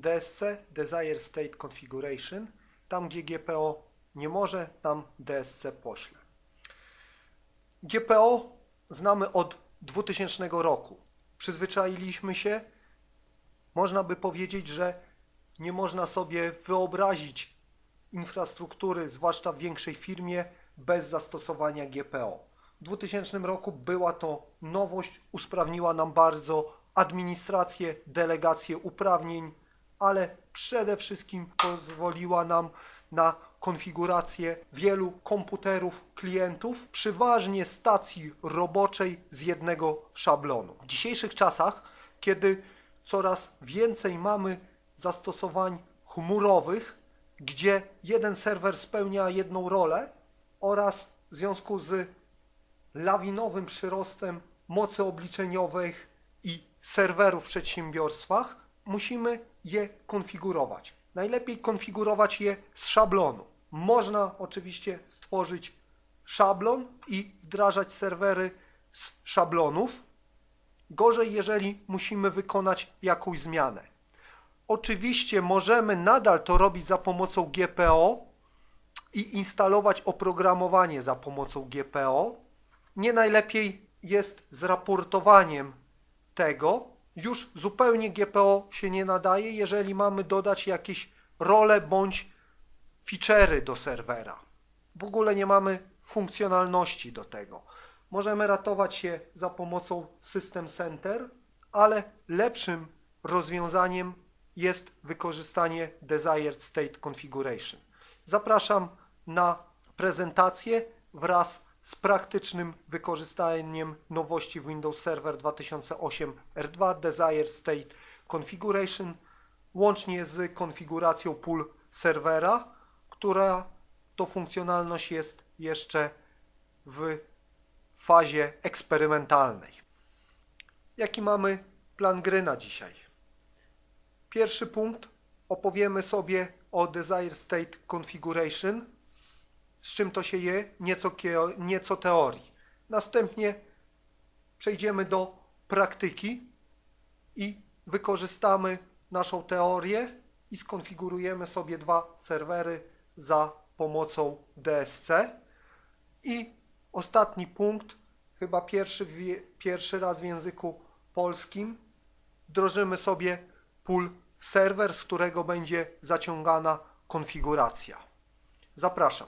DSC, Desired State Configuration. Tam, gdzie GPO nie może, tam DSC pośle. GPO znamy od 2000 roku. Przyzwyczailiśmy się, można by powiedzieć, że nie można sobie wyobrazić infrastruktury, zwłaszcza w większej firmie, bez zastosowania GPO. W 2000 roku była to nowość, usprawniła nam bardzo administrację, delegację uprawnień, ale przede wszystkim pozwoliła nam na konfigurację wielu komputerów klientów, przeważnie stacji roboczej z jednego szablonu. W dzisiejszych czasach, kiedy coraz więcej mamy zastosowań chmurowych, gdzie jeden serwer spełnia jedną rolę oraz w związku z lawinowym przyrostem mocy obliczeniowych i serwerów w przedsiębiorstwach, musimy je konfigurować. Najlepiej konfigurować je z szablonu. Można oczywiście stworzyć szablon i wdrażać serwery z szablonów. Gorzej, jeżeli musimy wykonać jakąś zmianę. Oczywiście możemy nadal to robić za pomocą GPO i instalować oprogramowanie za pomocą GPO. Nie najlepiej jest z raportowaniem tego. Już zupełnie GPO się nie nadaje, jeżeli mamy dodać jakieś role bądź feature'y do serwera. W ogóle nie mamy funkcjonalności do tego. Możemy ratować się za pomocą System Center, ale lepszym rozwiązaniem jest wykorzystanie Desired State Configuration. Zapraszam na prezentację wraz z praktycznym wykorzystaniem nowości Windows Server 2008 R2 Desired State Configuration łącznie z konfiguracją pól serwera, która to funkcjonalność jest jeszcze w fazie eksperymentalnej. Jaki mamy plan gry na dzisiaj? Pierwszy punkt opowiemy sobie o Desired State Configuration, z czym to się je, nieco, nieco teorii. Następnie przejdziemy do praktyki i wykorzystamy naszą teorię i skonfigurujemy sobie dwa serwery za pomocą DSC. I ostatni punkt, chyba pierwszy, pierwszy raz w języku polskim, wdrożymy sobie pool serwer, z którego będzie zaciągana konfiguracja. Zapraszam.